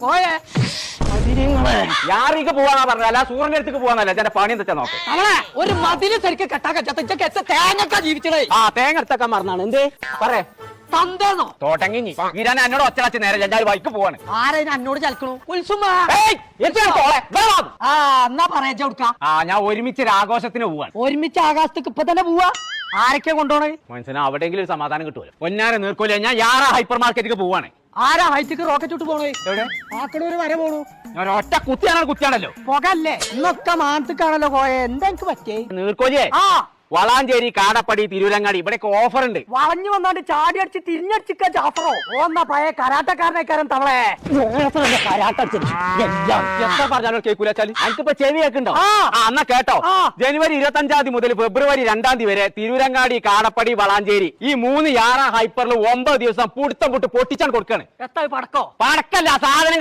പോയേ. യാറിക്ക് പോവാന്നാ പറഞ്ഞത്. അല്ല സൂറിന്റെ അടുത്തേക്ക് പോവാന്നല്ല. എന്റെ പണി എന്താ നോക്ക്. ഒരു മതിൽ ശരിക്കും കെട്ടാ കെച്ചാ ഇജ്ജ് കെച്ച തേങ്ങക്ക ജീവിച്ചടേ ആ തേങ്ങ എടുത്തൊക്കെ മറന്നാണ് എന്തേ? പറയേ. തന്തേന്നോ? തോട്ടങ്ങി ഇരാൻ എന്നോട് ഒച്ച വെച്ച് നേരെ ഞാൻ ബൈക്ക് പോവാണ്. ആരെ എന്നോട് ചലക്കണു? ആ എന്നാ പറയാ കൊടുക്ക ആ ഞാൻ ഒരുമിച്ച് ഒരു ആഘോഷത്തിന് പോവാണ്. ഒരുമിച്ച് ആകാശത്തേക്ക് ഇപ്പൊ തന്നെ പോവാ? ആരൊക്കെ കൊണ്ടുപോണേ മനസ്സിന് അവിടെയെങ്കിലും ഒരു സമാധാനം കിട്ടുമല്ലോ. പൊന്നാരെ നീർക്കൂല ഞാൻ യാറ ഹൈപ്പർ മാർക്കറ്റിലേക്ക് പോവാണ്. ആരാ ഹൈറ്റിക്ക് റോക്കറ്റ് വിട്ട് പോണേ? എവിടെ? ആക്കണൂര് വരെ പോണു. ഞാൻ ഒറ്റ കുത്തിയാണോ കുത്തിയാണല്ലോ? പുകല്ലേ ഇന്നൊക്കെ മാനത്തിക്കാണല്ലോ പോയെ. എന്താ എനിക്ക് പറ്റേ നീർക്കോലിയെ? ആ. വളാഞ്ചേരി കാടപ്പടി തിരൂരങ്ങാടി ഇവിടെയൊക്കെ ഓഫർ ഉണ്ട്. വളഞ്ഞു വന്നോണ്ട് ചാടി അടിച്ച് തിരിഞ്ഞടിച്ചിക്ക ജാഫറോ ഓന്നാ പഴയ കരാട്ടക്കാരനേക്കാരൻ തവളെ. എത്ര പറഞ്ഞാലും കേൾക്കൂല വെച്ചാൽ എനിക്കിപ്പോ ചെവി കേൾക്കുണ്ടോ ആ. ആ എന്നാ കേട്ടോ. ആ. ജനുവരി ഇരുപത്തി അഞ്ചാം തീയതി മുതൽ ഫെബ്രുവരി രണ്ടാം തീയതി വരെ തിരുവിലങ്ങാടി കാടപ്പടി വളാഞ്ചേരി ഈ മൂന്ന് യാറ ഹൈപ്പറിൽ ഒമ്പത് ദിവസം പുടുത്തം പുട്ട് പൊട്ടിച്ചാണ് കൊടുക്കാണ്. എത്ര പടക്കോ? പടക്കല്ല സാധനങ്ങൾ